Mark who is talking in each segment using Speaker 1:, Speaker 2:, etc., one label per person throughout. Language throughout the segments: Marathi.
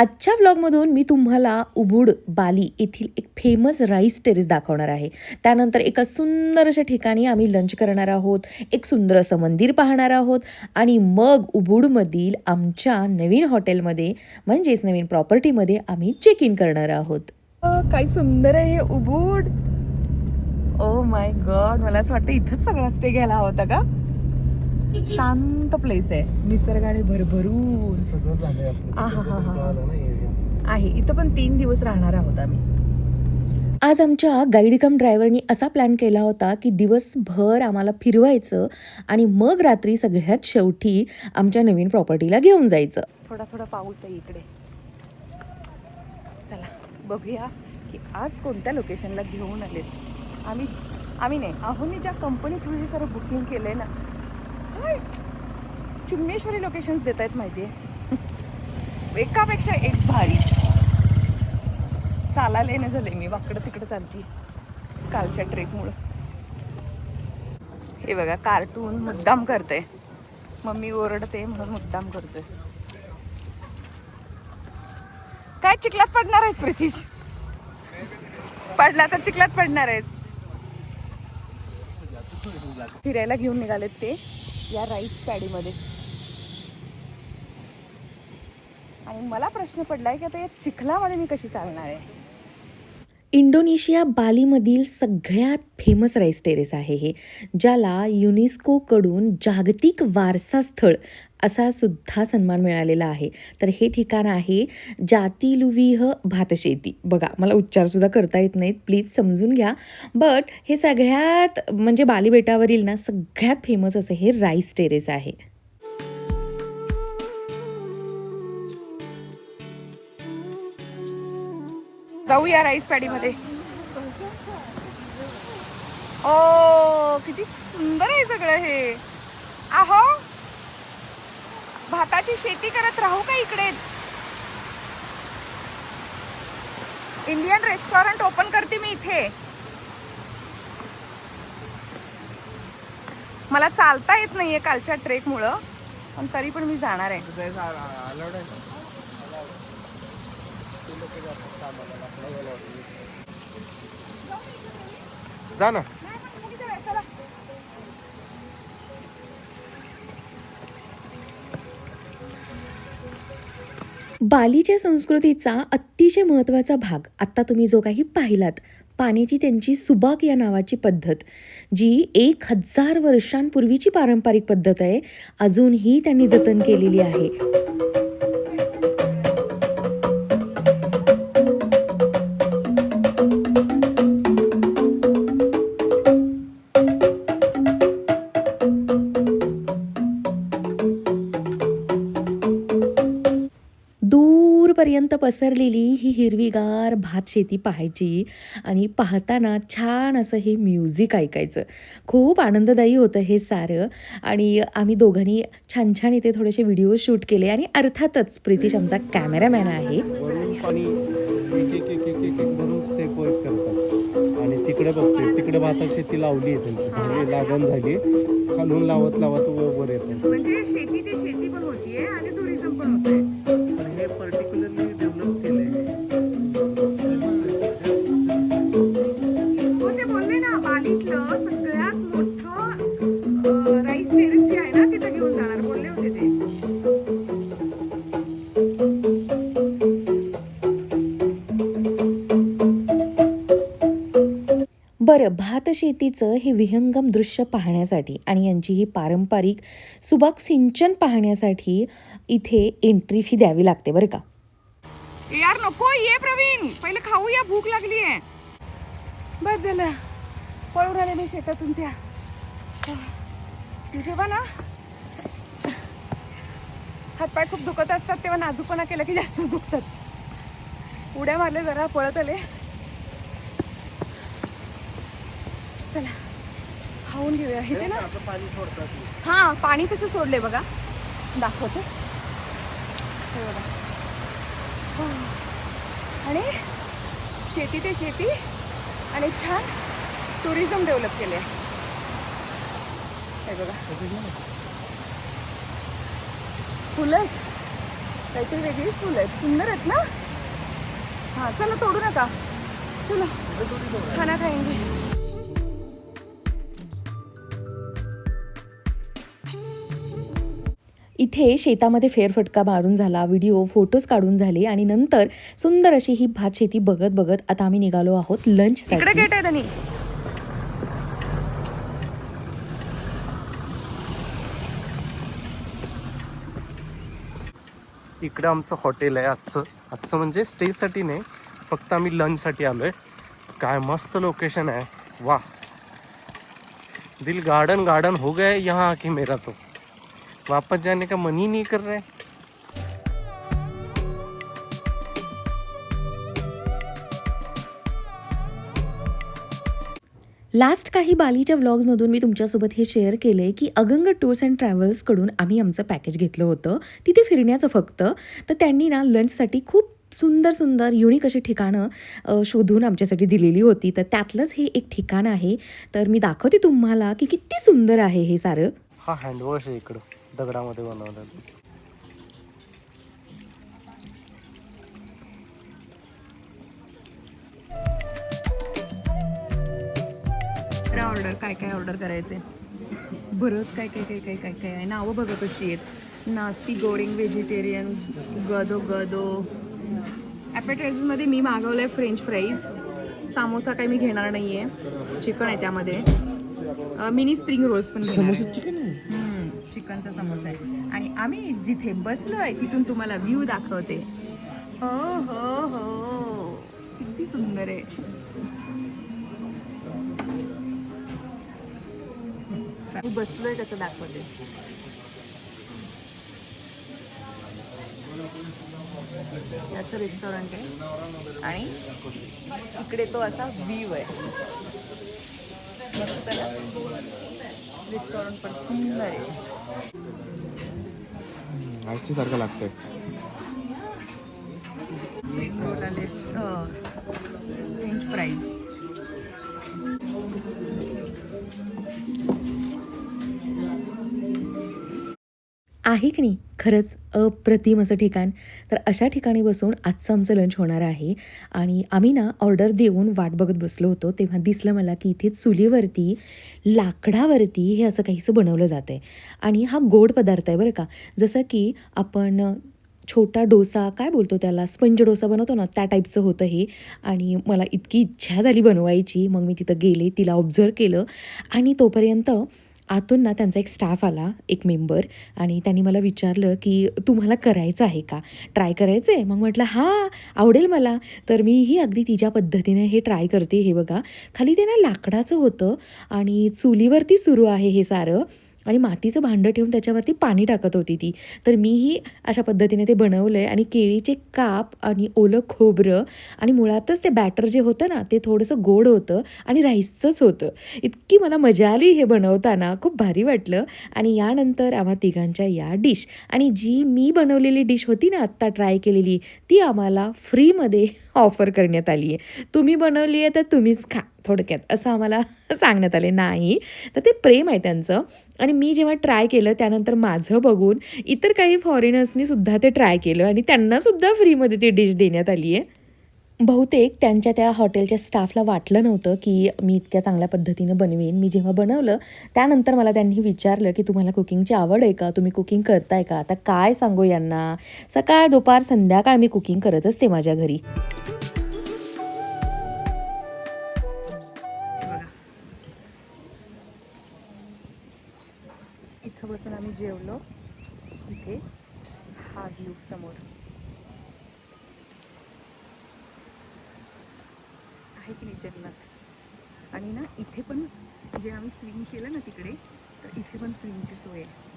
Speaker 1: आजच्या व्लॉगमधून मी तुम्हाला उबुड बाली येथील एक फेमस राईस टेरेस दाखवणार आहे. त्यानंतर एका सुंदर अशा ठिकाणी आम्ही लंच करणार आहोत एक सुंदर असं मंदिर पाहणार आहोत आणि मग उबुडमधील आमच्या नवीन हॉटेलमध्ये म्हणजेच नवीन प्रॉपर्टीमध्ये आम्ही चेक इन करणार आहोत. काय सुंदर आहे हे उबूड. ओ माय गॉड मला असं वाटतं इथंच सगळा स्टे घ्यायला हवा होता का? शांत प्लेस आहे. निसर्गाने भरभरून. आहे इथं पण तीन दिवस राहणार आहोत आम्ही. आज आमच्या गाईड कम ड्रायव्हरनी असा प्लॅन केला होता की दिवसभर आम्हाला फिरवायचं आणि मग रात्री सगळ्यात शेवटी आमच्या नवीन प्रॉपर्टीला घेऊन जायचं. थोडा थोडा पाऊस आहे इकडे. चला बघूया की आज कोणत्या लोकेशनला घेऊन आलेत. आम्ही आम्ही नाही आहोनी ज्या कंपनी थ्रू हे सर्व बुकिंग केलंय ना. काय? चुम्मेश्वरी लोकेशन्स देत आहेत माहिती आहे एकापेक्षा एक भारी. चालायला येणं झालंय मी. वाकडं तिकडं चालती कालच्या ट्रेकमुळं हे बघा कार्टून मुद्दाम करते मम्मी ओरडते म्हणून मुद्दाम करते काय चिखलात पडणार आहेस प्रितीश? पडला तर चिखलात पडणार आहेस. फिरायला घेऊन निघालेत ते. या राईस पॅडीमध्ये आणि मला प्रश्न पडलाय की आता या चिखलामध्ये मी कशी चालणार आहे? इंडोनेशिया बालीमधील सगळ्यात फेमस राईस टेरेस आहे हे ज्याला युनेस्कोकडून जागतिक वारसा स्थळ असा सुद्धा सन्मान मिळालेला आहे. तर हे ठिकाण आहे जातिलुविह भातशेती. बघा मला उच्चारसुद्धा करता येत नाहीत. प्लीज समजून घ्या. बट हे सगळ्यात म्हणजे बाली बेटावरील ना सगळ्यात फेमस असं हे राईस टेरेस आहे. जाऊया राईस पॅडीमध्ये ओ किती सुंदर आहे सगळं हे. आहो भाताची शेती करत राहू का इकडेच? इंडियन रेस्टॉरंट ओपन करते मी इथे. मला चालता येत नाहीये कालच्या ट्रेक मुळे पण तरी पण मी जाणार आहे.
Speaker 2: तिथं जायचं
Speaker 1: बालीच्या संस्कृतीचा अतिशय महत्त्वाचा भाग आत्ता तुम्ही जो काही पाहिलात पाण्याची त्यांची सुबाक या नावाची पद्धत जी एक हजार वर्षांपूर्वीची पारंपरिक पद्धत आहे अजूनही त्यांनी जतन केलेली आहे. पसरलेली ही हिरवीगार भात शेती पाहायची आणि पाहताना छान असं हे म्युझिक ऐकायचं. खूप आनंददायी होतं हे सारं. आणि आम्ही दोघांनी छान छान इथे थोडेसे व्हिडिओ शूट केले आणि अर्थातच प्रितिश आमचा कॅमेरामॅन आहे.
Speaker 2: आणि तिकडे बघते तिकडे भाता शेती लावली लागण झाली. खालून लावत लावत वर येतात.
Speaker 1: म्हणजे शेती ते शेती पण होतीये आणि बरं भातशेतीचं हे विहंगम दृश्य पाहण्यासाठी आणि यांची ही पारंपरिक सुबक सिंचन पाहण्यासाठी इथे एंट्री फी द्यावी लागते बरं का? यार नको ये प्रवीण. पहिले खाऊया भूक लागली आहे. बस झालं. पळून आले मी शेतातून त्या. जेव्हा ना हातपाय खूप दुखत असतात तेव्हा नाजूकपणा केला की जास्त दुखतात. उड्या मारले जरा पळत आले. चला. खाऊन घेऊया. इथे ना?
Speaker 2: असं पाणी सोडतात
Speaker 1: हा. पाणी कसं सोडले बघा. दाखवते. हे बघा. आणि शेती ते शेती. आणि छान टुरिझम डेव्हलप केले आहे हे बघा. फुलं आहेत.
Speaker 3: काहीतरी वेगळीच फुलं आहेत. सुंदर आहेत ना? हां चला तोडू नका. चला. खाना खाएंगे
Speaker 1: इथे शेतामध्ये फेरफटका मारून झाला व्हिडिओ फोटोज काढून झाले आणि नंतर सुंदर अशी ही भात शेती बघत बघत आता आम्ही निघालो आहोत
Speaker 3: इकडे गेट आहे त्यांनी
Speaker 2: इकडे आमचं हॉटेल आहे आजचं. आजचं म्हणजे स्टेसाठी नाही फक्त आम्ही लंचसाठी आलो आहे काय मस्त लोकेशन आहे. वाह. दिल गार्डन गार्डन हो गया है यहाँ आके मेरा तो. वापस जाने का मन ही नहीं कर रहा है।
Speaker 1: लास्ट काही बालीच्या व्लॉग्समधून मी तुमच्यासोबत हे शेअर केले की अगंग टूर्स अँड ट्रॅव्हल्सकडून आम्ही आमचं पॅकेज घेतलं होतं. तिथे फिरण्याचं फक्त. तर त्यांनी ना लंचसाठी खूप सुंदर सुंदर युनिक अशी ठिकाणं शोधून आमच्यासाठी दिलेली होती. तर त्यातलंच हे एक ठिकाण आहे. तर मी दाखवते तुम्हाला की किती सुंदर आहे हे सारं.
Speaker 2: हा हँडवॉश आहे इकडं. दगडामध्ये बनवलेलं
Speaker 3: ऑर्डर काय काय ऑर्डर करायचे बरंच काय काय काय काय काय काय आहे. नावं बघा कशी आहेत. नासी गोरिंग व्हेजिटेरियन गदो गदो. ॲपेटायझरमध्ये मी मागवलं आहे फ्रेंच फ्राईज सामोसा काही मी घेणार नाही आहे चिकन आहे त्यामध्ये. मिनी स्प्रिंग रोल्स पण आहे.
Speaker 2: चिकन
Speaker 3: हम्म, चिकनचा समोसा आहे. आणि आम्ही जिथे बसलो आहे तिथून तुम्हाला व्ह्यू दाखवते. हो हो हो. किती सुंदर आहे. चा- बसलोय कसं दाखवते. असं रेस्टॉरंट आहे. आणि इकडे तो असा व्ह्यू आहे. मस्त त्याला रेस्टॉरंट पण सुंदर आहे.
Speaker 2: आईची सारखं लागतंय.
Speaker 3: स्प्रिंग रोल आले. फ्रेंच फ्राईज
Speaker 1: आहे की नाही? खरंच अप्रतिम असं ठिकाण. तर अशा ठिकाणी बसून आजचं आमचं लंच होणार आहे. आणि आम्ही ना ऑर्डर देऊन वाट बघत बसलो होतो. तेव्हा दिसलं मला की इथे चुलीवरती लाकडावरती हे असं काहीसं बनवलं जातं आहे आणि हा गोड पदार्थ आहे बरं का. जसं की आपण छोटा डोसा काय बोलतो त्याला? स्पंज डोसा बनवतो ना त्या टाईपचं होतं हे. आणि मला इतकी इच्छा झाली बनवायची. मग मी तिथं गेले तिला ऑब्झर्व केलं. आणि तोपर्यंत आतून ना त्यांचा एक स्टाफ आला एक मेंबर आणि त्यांनी मला विचारलं की तुम्हाला करायचं आहे का? ट्राय करायचं आहे मग म्हटलं हां आवडेल मला. तर मीही अगदी तिच्या पद्धतीने हे ट्राय करते हे बघा. खाली ते ना लाकडाचं होतं आणि चुलीवरती सुरू आहे हे सारं. आणि मातीचं भांडं ठेवून त्याच्यावरती पाणी टाकत होती ती. तर मीही अशा पद्धतीने ते बनवलं आहे आणि केळीचे काप आणि ओलं खोबरं आणि मुळातच ते बॅटर जे होतं ना ते थोडंसं गोड होतं आणि राईसचंच होतं. इतकी मला मजा आली हे बनवताना. खूप भारी वाटलं. आणि यानंतर आम्हा तिघांच्या या डिश. आणि जी मी बनवलेली डिश होती ना आत्ता ट्राय केलेली ती आम्हाला फ्रीमध्ये ऑफर करण्यात आली आहे. तुम्ही बनवली आहे तर तुम्हीच खा थोडक्यात असं आम्हाला सांगण्यात आले. नाही. तर ते प्रेम आहे त्यांचं. आणि मी जेव्हा ट्राय केलं त्यानंतर माझं बघून इतर काही फॉरेनर्सनी सुद्धा ते ट्राय केलं आणि त्यांनासुद्धा फ्रीमध्ये ती डिश देण्यात आली आहे. बहुतेक त्यांच्या त्या हॉटेलच्या स्टाफला वाटलं नव्हतं की मी इतक्या चांगल्या पद्धतीनं बनवेन. मी जेव्हा बनवलं त्यानंतर मला त्यांनी विचारलं की तुम्हाला कुकिंगची आवड आहे का? तुम्ही कुकिंग करताय का? आता काय सांगू यांना? सकाळ दुपार संध्याकाळ मी कुकिंग करत असते माझ्या घरी.
Speaker 3: इथं बसून आम्ही जेवलो. इथे हा व्ह्यू समोर. आहे की नाही जंगलात? आणि ना इथे पण जे आम्ही स्विम केलं ना तिकडे तर इथे पण स्विंगची सोय आहे.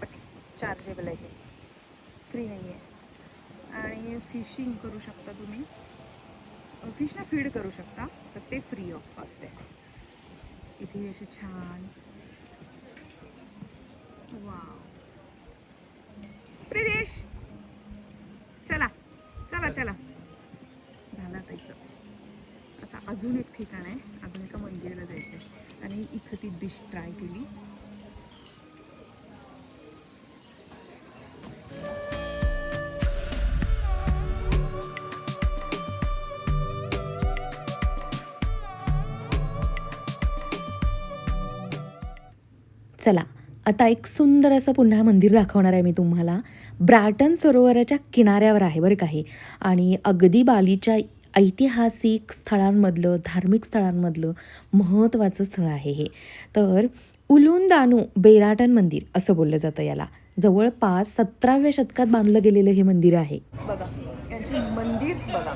Speaker 3: पण चार्जेबल आहे. फ्री नाही आहे आणि फिशिंग करू शकता तुम्ही. फिशना फीड करू शकता तर ते फ्री ऑफ कॉस्ट आहे. इथे असे छान. वाव प्रदेश! चला. चला चला. झाला आता अजून एक ठिकाण आहे. अजून एका मंदिराला जायचं आहे आणि इथं ती डिश ट्राय केली.
Speaker 1: चला आता एक सुंदर असं पुन्हा मंदिर दाखवणार आहे मी तुम्हाला. ब्राटन सरोवराच्या किनाऱ्यावर आहे बरं काही आणि अगदी बालीच्या ऐतिहासिक स्थळांमधलं धार्मिक स्थळांमधलं महत्त्वाचं स्थळ आहे हे. तर उलुंदानू बेराटन मंदिर असं बोललं जातं याला. जवळपास सतराव्या शतकात बांधलं गेलेलं हे मंदिर आहे.
Speaker 3: बघा यांचे मंदिर्स बघा.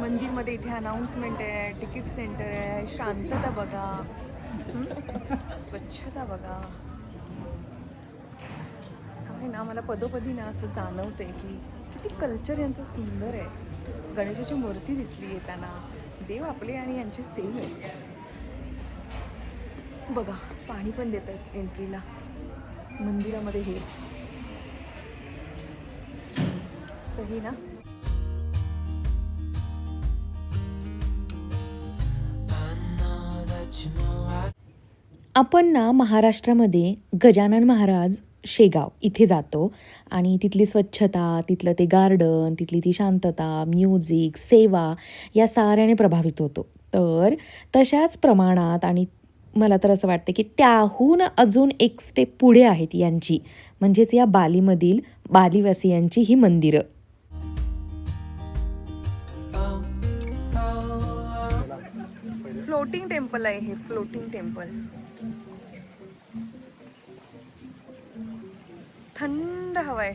Speaker 3: मंदिरमध्ये इथे अनाऊन्समेंट आहे तिकीट सेंटर आहे शांतता बघा. स्वच्छता बघा. काय ना मला पदोपदी ना असं जाणवतंय की किती कल्चर यांचं सुंदर आहे. गणेशाची मूर्ती दिसली येताना देव आपले आणि यांचे सेम आहे बघा पाणी पण देत आहेत एंट्रीला. मंदिरामध्ये हे. सही ना?
Speaker 1: आपण ना महाराष्ट्रामध्ये गजानन महाराज शेगाव इथे जातो. आणि तिथली स्वच्छता तिथलं ते गार्डन तिथली ती शांतता म्युझिक सेवा या साऱ्याने प्रभावित होतो. तर तशाच प्रमाणात आणि मला तर असं वाटतं की त्याहून अजून एक स्टेप पुढे आहेत यांची. म्हणजेच या बालीमधील बालीवासियांची ही मंदिरं.
Speaker 3: फ्लोटिंग टेम्पल आहे हे फ्लोटिंग टेम्पल थंड हवा आहे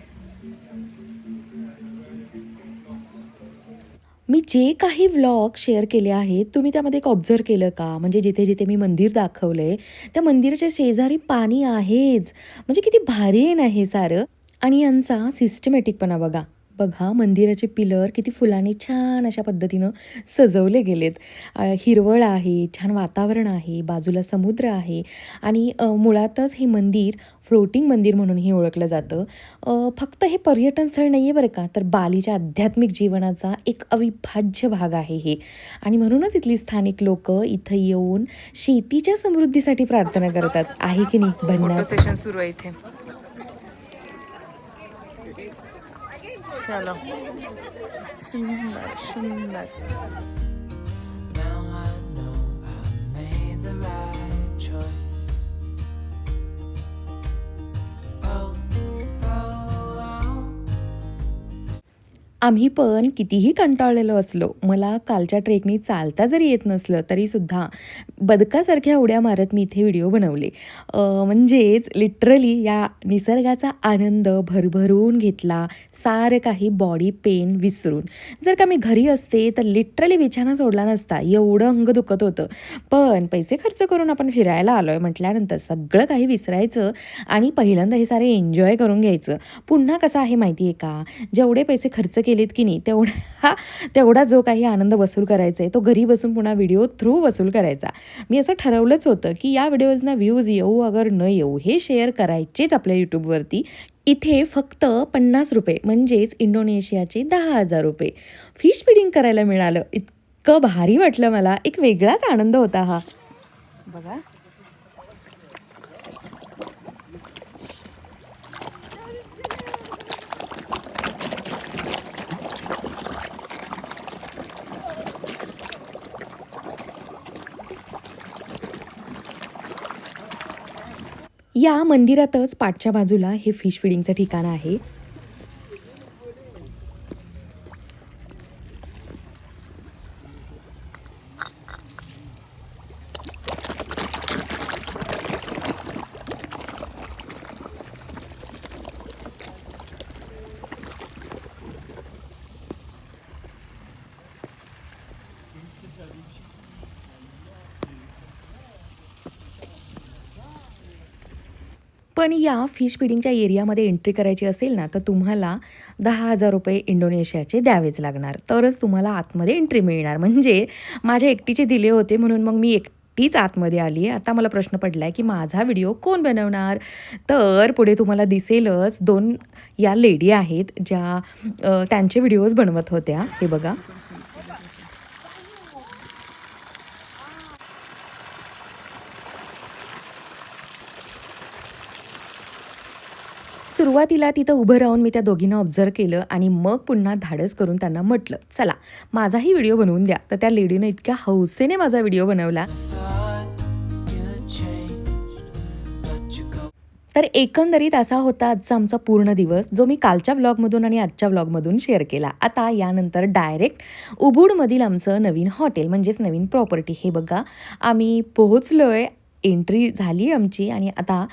Speaker 1: मी जे काही व्लॉग शेअर केले आहेत तुम्ही त्यामध्ये एक ऑब्झर्व केलं का? म्हणजे जिथे जिथे मी मंदिर दाखवलं आहे त्या मंदिराच्या शेजारी पाणी आहेच. म्हणजे किती भारी आहे ना हे सारं? आणि यांचा सिस्टमॅटिकपणा बघा. बघा मंदिराचे पिलर किती फुलांनी छान अशा पद्धतीनं सजवले गेलेत. हिरवळ आहे छान वातावरण आहे बाजूला समुद्र आहे आणि मुळातच हे मंदिर फ्लोटिंग मंदिर म्हणूनही ओळखलं जातं. फक्त हे पर्यटन स्थळ नाही आहे बरं का तर बालीच्या आध्यात्मिक जीवनाचा एक अविभाज्य भाग आहे हे. आणि म्हणूनच इथली स्थानिक लोक इथं येऊन शेतीच्या समृद्धीसाठी प्रार्थना करतात. आहे की नाही
Speaker 3: फोटो सेशन सुरू आहे इथे.
Speaker 4: 下了，心暖，心暖。
Speaker 1: आम्ही पण कितीही कंटाळलेलो असलो मला कालच्या ट्रेकनी चालता जरी येत नसलं तरीसुद्धा बदकासारख्या उड्या मारत मी इथे व्हिडिओ बनवले. म्हणजेच लिटरली या निसर्गाचा आनंद भरभरून घेतला सारं काही बॉडी पेन विसरून. जर का मी घरी असते तर लिटरली बिछाना सोडला नसता एवढं अंग दुखत होतं. पण पैसे खर्च करून आपण फिरायला आलो आहे म्हटल्यानंतर सगळं काही विसरायचं आणि पहिल्यांदा हे सारे एन्जॉय करून घ्यायचं. पुन्हा कसं आहे माहिती आहे का? जेवढे पैसे खर्च केलेत की नाही तेवढा तेवढा जो काही आनंद वसूल करायचा आहे तो घरी बसून पुन्हा व्हिडिओ थ्रू वसूल करायचा. मी असं ठरवलंच होतं की या व्हिडिओजना व्ह्यूज येऊ अगर न येऊ हे शेअर करायचेच आपल्या यूट्यूबवरती. इथे फक्त पन्नास रुपये म्हणजेच इंडोनेशियाचे दहा हजार रुपये. फिश फिडिंग करायला मिळालं. इतकं भारी वाटलं मला. एक वेगळाच आनंद होता हा.
Speaker 3: बघा.
Speaker 1: या मंदिरातच पाठच्या बाजूला हे फिश फिडिंगचं ठिकाण आहे. पण या फिश फिडिंगच्या एरियामध्ये एंट्री करायची असेल ना तर तुम्हाला दहा हजार रुपये इंडोनेशियाचे द्यावेच लागणार. तरच तुम्हाला आतमध्ये एंट्री मिळणार. म्हणजे माझ्या एकटीचे दिले होते म्हणून मग मी एकटीच आतमध्ये आली आहे. आता मला प्रश्न पडला आहे की माझा व्हिडिओ कोण बनवणार? तर पुढे तुम्हाला दिसेलच दोन या लेडी आहेत ज्या त्यांचे व्हिडिओज बनवत होत्या. हे बघा. सुरुवातीला तिथं उभं राहून मी त्या दोघींना ऑब्झर्व केलं आणि मग पुन्हा धाडस करून त्यांना म्हटलं चला माझाही व्हिडिओ बनवून द्या. तर त्या लेडीनं इतक्या हौसेने माझा व्हिडिओ बनवला. तर एकंदरीत असा होता आजचा आमचा पूर्ण दिवस जो मी कालच्या व्लॉगमधून आणि आजच्या व्लॉगमधून शेअर केला. आता यानंतर डायरेक्ट उबूडमधील आमचं नवीन हॉटेल म्हणजेच नवीन प्रॉपर्टी हे बघा आम्ही पोहोचलो आहे एंट्री झाली आमची आणि आता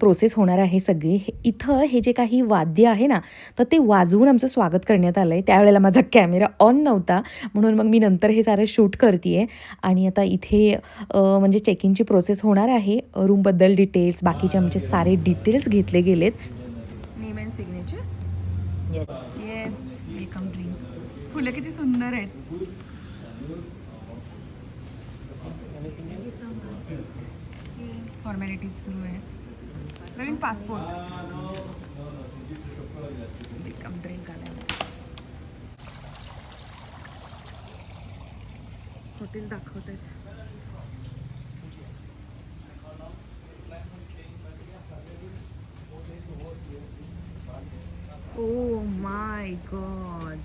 Speaker 1: प्रोसेस होणार आहे सगळी. हे- इथं हे जे काही वाद्य आहे ना तर ते वाजवून आमचं स्वागत करण्यात आलं आहे त्यावेळेला माझा कॅमेरा ऑन नव्हता. म्हणून मग मी नंतर हे सारं शूट करते आहे आणि आता इथे म्हणजे चेकिंगची प्रोसेस होणार आहे. रूमबद्दल डिटेल्स बाकीचे आमचे सारे डिटेल्स घेतले गेलेत.
Speaker 3: Name and signature yes welcome drink फुलं किती सुंदर आहेत. फॉर्मॅलिटीज सुरू आहेत. नवीन पासपोर्ट वेलकम ड्रिंक आलं हॉटेल दाखवत आहेत ओ माय गॉड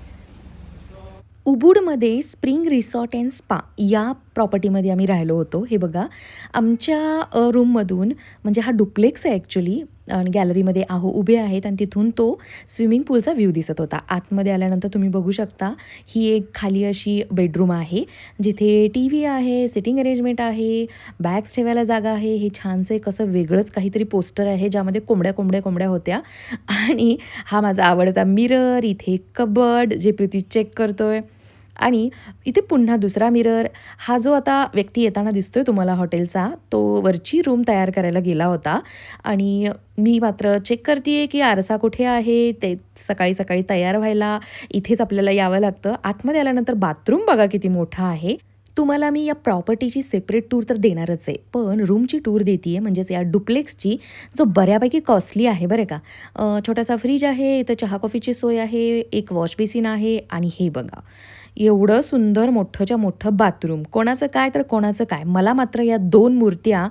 Speaker 1: उबुडमध्ये स्प्रिंग रिसॉर्ट अँड स्पा या प्रॉपर्टीमध्ये आम्ही राहिलो होतो. हे बघा आमच्या रूममधून म्हणजे हा डुप्लेक्स आहे ॲक्च्युली आणि गॅलरीमध्ये आहो उभे आहेत आणि तिथून तो स्विमिंग पूलचा व्ह्यू दिसत होता. आतमध्ये आल्यानंतर तुम्ही बघू शकता ही एक खाली अशी बेडरूम आहे जिथे टी व्ही आहे सिटिंग अरेंजमेंट आहे बॅग्स ठेवायला जागा आहे. हे छानसे कसं वेगळंच काहीतरी पोस्टर आहे ज्यामध्ये कोंबड्या कोंबड्या कोंबड्या होत्या. आणि हा माझा आवडता मिरर इथे कबर्ड जे प्रीती चेक करतोय. आणि इथे पुन्हा दुसरा मिरर हा जो आता व्यक्ती येताना दिसतोय तुम्हाला हॉटेलचा तो वरची रूम तयार करायला गेला होता. आणि मी मात्र चेक करते की आरसा कुठे आहे? ते सकाळी सकाळी तयार व्हायला इथेच आपल्याला यावं लागतं. आतमध्ये आल्यानंतर बाथरूम बघा किती मोठा आहे. तुम्हाला मी या प्रॉपर्टीची सेपरेट टूर तर देणारच आहे. पण रूमची टूर देते आहे म्हणजेच या डुप्लेक्सची जो बऱ्यापैकी कॉस्टली आहे बरं का. छोटासा फ्रीज आहे इथं चहा कॉफीची सोय आहे एक वॉश बेसिन आहे आणि हे बघा. एवढं सुंदर मोठंच्या मोठं बाथरूम. कोणाचं काय तर कोणाचं काय. मला मात्र या दोन मूर्त्या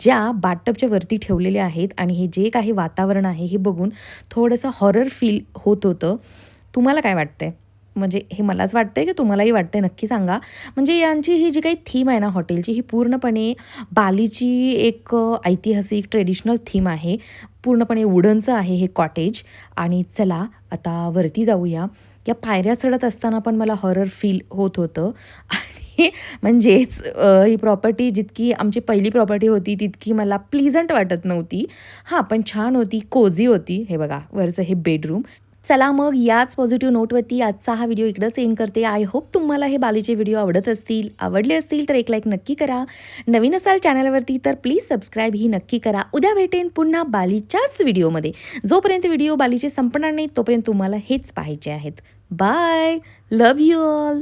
Speaker 1: ज्या बाटपच्या वरती ठेवलेल्या आहेत आणि हे जे काही वातावरण आहे हे बघून थोडंसं हॉरर फील होत होतं. तुम्हाला काय वाटतंय? म्हणजे हे मलाच वाटतंय की तुम्हालाही वाटतंय? नक्की सांगा. म्हणजे यांची ही जी काही थीम आहे ना हॉटेलची ही पूर्णपणे बालीची एक ऐतिहासिक ट्रेडिशनल थीम आहे. पूर्णपणे वुडनचं आहे हे कॉटेज आणि चला आता वरती जाऊया. या पायऱ्या चढत असताना पण मला हॉरर फील होत होतं. आणि म्हणजेच ही प्रॉपर्टी जितकी आमची पहिली प्रॉपर्टी होती तितकी मला प्लीजंट वाटत नव्हती. हां पण छान होती कोझी होती. हे बघा वरचं हे बेडरूम चला मग याच पॉझिटिव्ह नोटवरती आजचा हा व्हिडिओ इकडंच एन करते. आय होप तुम्हाला हे बालीचे व्हिडिओ आवडत असतील. आवडले असतील तर एक लाईक नक्की करा. नवीन असाल चॅनलवरती तर प्लीज सबस्क्राईब ही नक्की करा. उद्या भेटेन पुन्हा बालीच्याच व्हिडिओमध्ये जोपर्यंत व्हिडिओ बालीचे संपणार नाही तोपर्यंत तुम्हाला हेच पाहायचे आहेत. Bye love you all